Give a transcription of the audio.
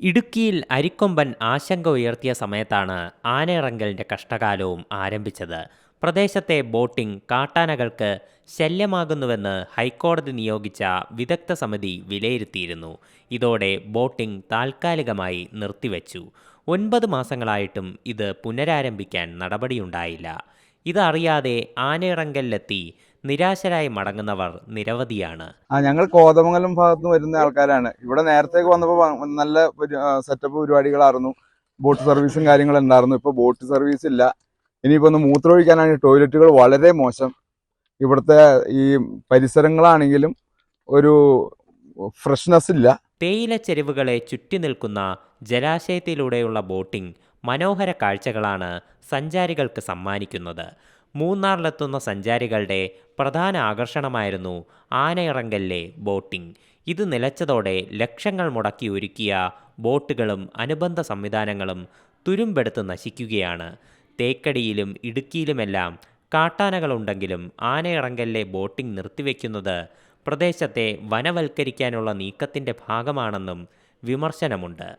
ഇടുക്കിയിൽ അരിക്കൊമ്പൻ ആശങ്ക ഉയർത്തിയ സമയത്താണ് ആനയിറങ്കലിന്റെ കഷ്ടകാലവും ആരംഭിച്ചത്. പ്രദേശത്തെ ബോട്ടിംഗ് കാട്ടാനകൾക്ക് ശല്യമാകുന്നുവെന്ന് ഹൈക്കോടതി നിയോഗിച്ച വിദഗ്ധ സമിതി വിലയിരുത്തിയിരുന്നു. ഇതോടെ ബോട്ടിംഗ് താൽക്കാലികമായി നിർത്തിവെച്ചു. ഒൻപത് മാസങ്ങളായിട്ടും ഇത് പുനരാരംഭിക്കാൻ നടപടിയുണ്ടായില്ല. ഇതറിയാതെ ആനയിറങ്കലിലെത്തി നിരാശരായി മടങ്ങുന്നവർ നിരവധിയാണ്. ആ ഞങ്ങൾ കോതമംഗലം ഭാഗത്ത് വരുന്ന ആൾക്കാരാണ്. ഇവിടെ നേരത്തേക്ക് വന്നപ്പോൾ നല്ല സെറ്റപ്പ് പരിപാടികളായിരുന്നു. ബോട്ട് സർവീസും കാര്യങ്ങളും ഉണ്ടായിരുന്നു. ഇപ്പോൾ ബോട്ട് സർവീസ് ഇല്ല. ഇനിയിപ്പോൾ ഒന്ന് മൂത്രമൊഴിക്കാനാണെങ്കിൽ ടോയ്ലറ്റുകൾ വളരെ മോശം. ഇവിടുത്തെ ഈ പരിസരങ്ങളാണെങ്കിലും ഒരു ഫ്രഷ്നെസ് ഇല്ല. തേയില ചെരുവുകളെ ചുറ്റി നിൽക്കുന്ന ജലാശയത്തിലൂടെയുള്ള ബോട്ടിംഗ് മനോഹര കാഴ്ചകളാണ് സഞ്ചാരികൾക്ക് സമ്മാനിക്കുന്നത്. മൂന്നാറിലെത്തുന്ന സഞ്ചാരികളുടെ പ്രധാന ആകർഷണമായിരുന്നു ആനയിറങ്കലിലെ ബോട്ടിംഗ്. ഇത് നിലച്ചതോടെ ലക്ഷങ്ങൾ മുടക്കി ഒരുക്കിയ ബോട്ടുകളും അനുബന്ധ സംവിധാനങ്ങളും തുരുമ്പെടുത്ത് നശിക്കുകയാണ്. തേക്കടിയിലും ഇടുക്കിയിലുമെല്ലാം കാട്ടാനകളുണ്ടെങ്കിലും ആനയിറങ്കലിലെ ബോട്ടിംഗ് നിർത്തിവെക്കുന്നത് പ്രദേശത്തെ വനവൽക്കരിക്കാനുള്ള നീക്കത്തിന്റെ ഭാഗമാണെന്നും വിമർശനമുണ്ട്.